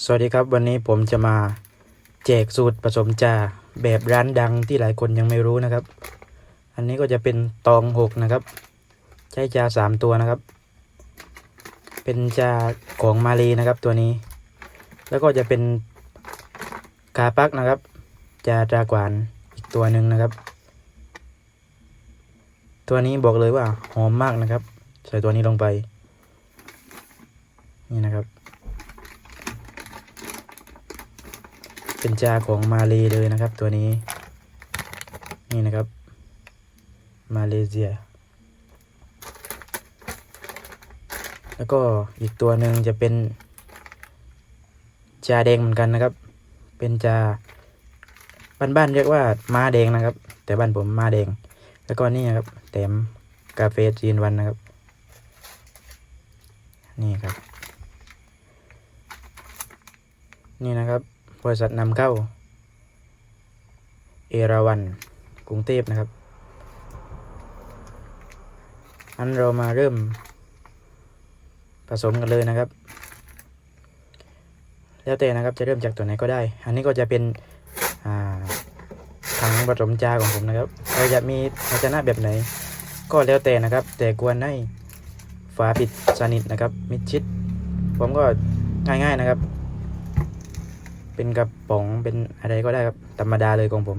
สวัสดีครับวันนี้ผมจะมาแจกสูตรผสมจาแบบร้านดังที่หลายคนยังไม่รู้นะครับ อันนี้ก็จะเป็นตองหกนะครับ ใช้จาสามตัวนะครับ เป็นจาของมาลีนะครับตัวนี้ แล้วก็จะเป็นกาปักนะครับจาตรากวานอีกตัวหนึ่งนะครับ ตัวนี้บอกเลยว่าหอมมากนะครับ ใส่ตัวนี้ลงไป นี่นะครับ เป็นจาของมาเลเลยนะครับ ตัวนี้ นี่นะครับ มาเลเซีย แล้วก็อีกตัวหนึ่งจะเป็นจาแดงเหมือนกันนะครับ เป็นจาบ้านๆเรียกว่ามาแดงนะครับ แต่บ้านผมมาแดง แล้วก็นี่นะครับแต้มกาเฟจีนวันนะครับ นี่ครับ นี่นะครับ บริษัทนำเข้า เอราวันกรุงเทพนะครับอันเรามาเริ่มผสมกันเลยนะครับ แล้วแต่นะครับจะเริ่มจากตัวไหนก็ได้ อันนี้ก็จะเป็นถังผสมจาของผมนะครับ เราจะมีภาชนะแบบไหน ก็แล้วแต่นะครับ แต่ควรให้ฝาปิดสนิทนะครับ มิดชิด ผมก็ง่ายๆนะครับ เป็นกระป๋องเป็นอะไรก็ได้ครับธรรมดาเลยของผม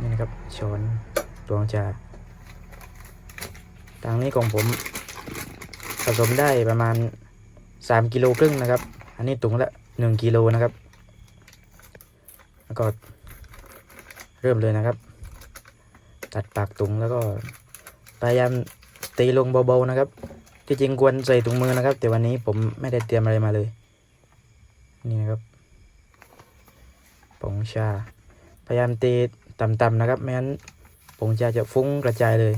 นี่นะครับช้อนตวงชาทางนี้ของผมผสมได้ประมาณสามกิโลครึ่งนะครับ อันนี้ถุงละหนึ่งกิโลนะครับ แล้วก็เริ่มเลยนะครับ ตัดปากถุงแล้วก็พยายามตีลงเบาๆนะครับ ที่จริงควรใส่ถุงมือนะครับ แต่วันนี้ผมไม่ได้เตรียมอะไรมาเลย นี่นะครับผงชา พยายามตีต่ำๆนะครับไม่งั้นผงชาจะฟุ้งกระจายเลย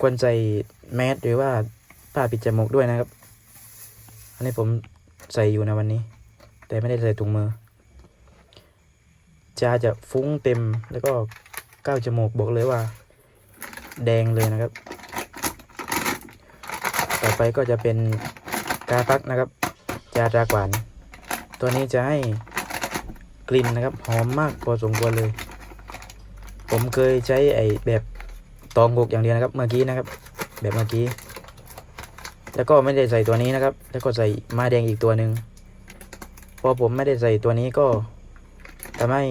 ควรใส่แมสหรือว่าผ้าปิดจมูกด้วยนะครับ อันนี้ผมใส่อยู่ในวันนี้ แต่ไม่ได้ใส่ถุงมือชาจะฟุ้งเต็มแล้วก็ก้าวจมูกบอกเลยว่า แดงเลยนะครับ ต่อไปก็จะเป็นกาปักนะครับ จาตรากวาน ตัวนี้จะให้กลิ่นนะครับหอมมากพอสมควรเลย ผมเคยใช้ไอ้แบบตองกกอย่างเดียวนะครับ เมื่อกี้นะครับ แบบเมื่อกี้ แล้วก็ไม่ได้ใส่ตัวนี้นะครับ แล้วก็ใส่มาแดงอีกตัวหนึ่งพอผมไม่ได้ใส่ตัวนี้ก็ทำให้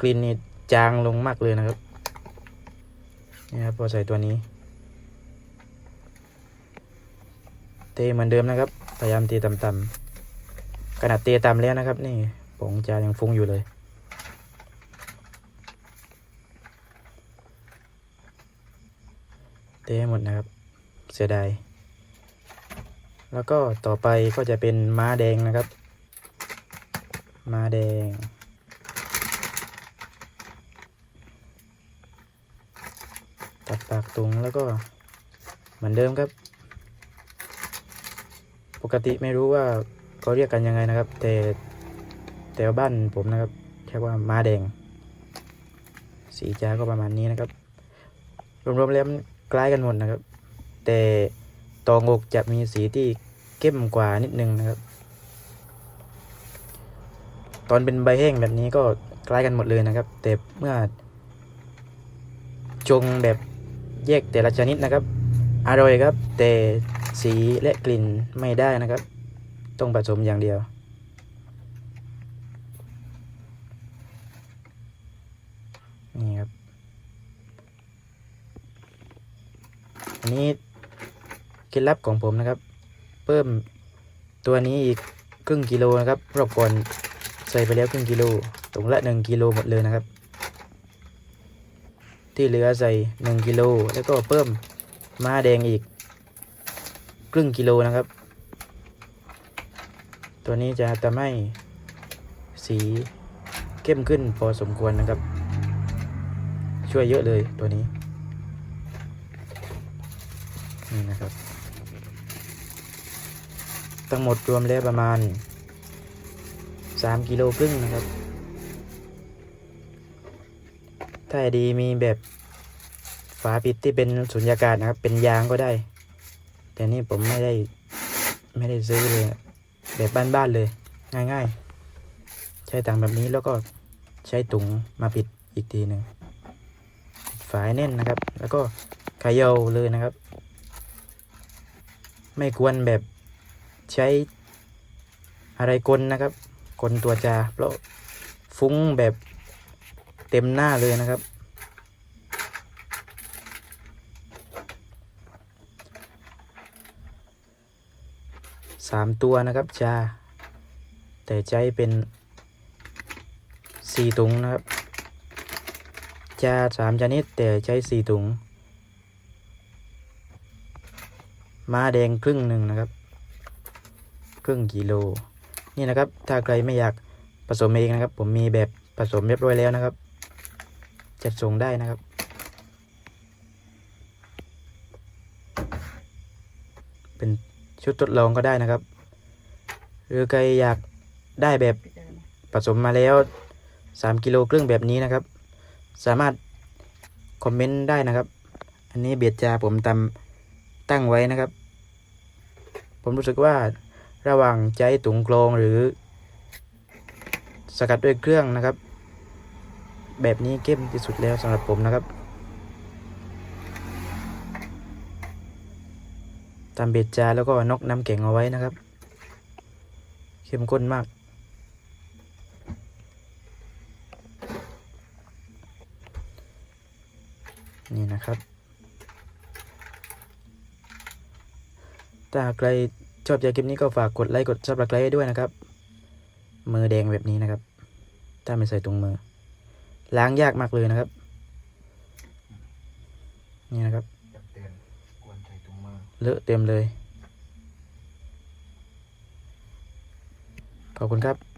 กลิ่นนี่จางลงมากเลยนะครับนี่ครับพอใส่ตัวนี้ เทเหมือนเดิมนะครับ พยายามตีต่ำๆขนาดเตะต่ำแล้วนะครับ นี่ผงจายังฟุ้งอยู่เลยเทให้หมดนะครับ เสียดาย แล้วก็ต่อไปก็จะเป็นม้าแดงนะครับ ม้าแดงตัดปากตุงแล้วก็เหมือนเดิมครับ ปกติไม่รู้ว่าเขาเรียกกันยังไงนะครับ แต่แต่ว่าบ้านผมนะครับเรียกว่าม้าแดง สีจาก็ประมาณนี้นะครับ รวมๆแล้วคล้ายกันหมดนะครับ แต่ตองอกจะมีสีที่เข้มกว่านิดนึงนะครับ ตอนเป็นใบแห้งแบบนี้ก็คล้ายกันหมดเลยนะครับ แต่เมื่อจงแบบแยกแต่ละชนิดนะครับ อร่อยครับ แต่ สีและกลิ่นไม่ได้นะครับ ต้องผสมอย่างเดียว นี่ครับ อันนี้เคล็ดลับของผมนะครับ เพิ่มตัวนี้อีกครึ่งกิโลนะครับรอบก่อนใส่ไปแล้วครึ่งกิโลถุงละหนึ่งกิโลหมดเลยนะครับ ที่เหลือใส่หนึ่งกิโลแล้วก็เพิ่มม้าแดงอีก ครึ่งกิโลนะครับ ตัวนี้จะทำให้สีเข้มขึ้นพอสมควรนะครับ ช่วยเยอะเลยตัวนี้ นี่นะครับ ทั้งหมดรวมแล้วประมาณ 3 กิโลครึ่งนะครับ ถ้าดีมีแบบฝาปิดที่เป็นสุญญากาศนะครับ เป็นยางก็ได้ แต่นี่ผมไม่ได้ไม่ได้ซื้อเลย แบบบ้านๆเลย ง่ายๆ ใช้ถังแบบนี้แล้วก็ใช้ถุงมาปิดอีกทีหนึ่งฝายแน่นนะครับ แล้วก็ขยาเลยนะครับ ไม่ควรแบบใช้อะไรกลนะครับกลตัวจาเพราะฟุ้งแบบเต็มหน้าเลยนะครับ สามตัวนะครับจาแต่ใจเป็นสี่ถุงนะครับจาสามชนิดแต่ใช้สี่ถุง ม้าแดงครึ่งหนึ่งนะครับ ครึ่งกิโล นี่นะครับ ถ้าใครไม่อยากผสมเองนะครับ ผมมีแบบผสมเรียบร้อยแล้วนะครับ จัดส่งได้นะครับ เป็น ชุดทดลองก็ได้นะครับ หรือใครอยากได้แบบผสมมาแล้ว 3กิโลครึ่งแบบนี้นะครับ สามารถคอมเมนต์ได้นะครับ อันนี้เบียดจาผมตำตั้งไว้นะครับ ผมรู้สึกว่าระหว่างใจตุงโครงหรือ สกัดด้วยเครื่องนะครับ แบบนี้เข้มที่สุดแล้วสำหรับผมนะครับ ตามเบ็ดจาแล้วก็นกน้ำแข็งเอาไว้นะครับ เข้มข้นมาก นี่นะครับ ถ้าใครชอบใจคลิปนี้ก็ฝากกดไลค์กดซับสไครต์ด้วยนะครับ มือแดงแบบนี้นะครับ ถ้าไม่ใส่ถุงมือ ล้างยากมากเลยนะครับ นี่นะครับ จับเตือนควรใส่ถุงมือ เลอะเต็มเลย ขอบคุณครับ